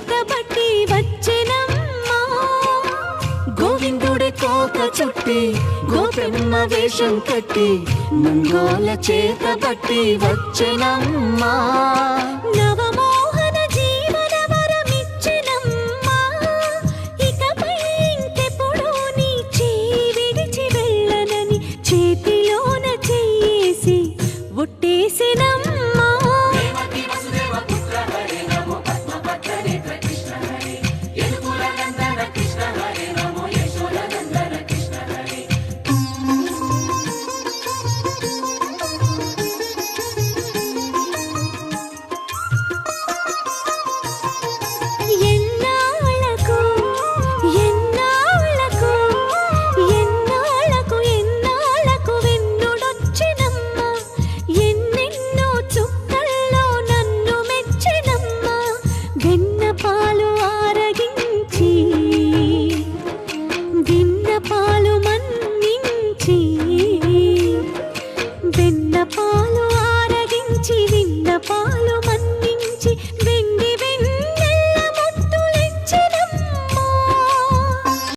చిలక బట్టి వచ్చెనమ్మా. గోవిందుడే కోక చుట్టి గోపెమ్మ వేషం కట్టి మంగోల చేత బట్టి వచ్చెనమ్మా. పాలు మన్నించి వెన్న పాలు ఆరగించి విన్న పాలు మన్నించి